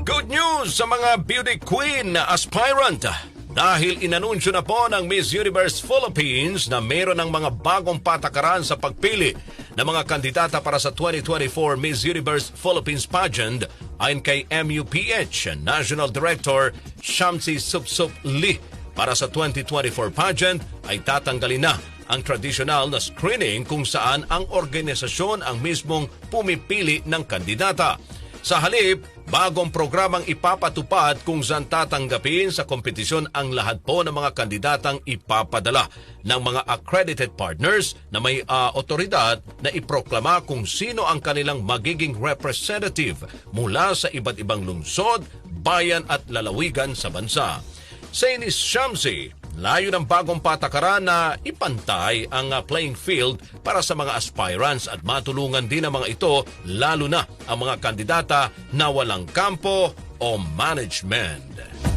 Good news sa mga beauty queen na aspirant. Dahil inanunsyo na po ng Miss Universe Philippines na mayroon ng mga bagong patakaran sa pagpili ng mga kandidata para sa 2024 Miss Universe Philippines pageant ayon kay MUPH National Director Shamsi Supsup Lee. Para sa 2024 pageant ay tatanggalin na ang traditional na screening kung saan ang organisasyon ang mismong pumipili ng kandidata. Sa halip, bagong programang ipapatupad kung saan tatanggapin sa kompetisyon ang lahat po ng mga kandidatang ipapadala ng mga accredited partners na may ah, otoridad na iproklama kung sino ang kanilang magiging representative mula sa iba't ibang lungsod, bayan at lalawigan sa bansa. Sa Inis Shamsi, layo ng bagong patakaran na ipantay ang uh, playing field para sa mga aspirants at matulungan din ang mga ito lalo na ang mga kandidata na walang kampo o management.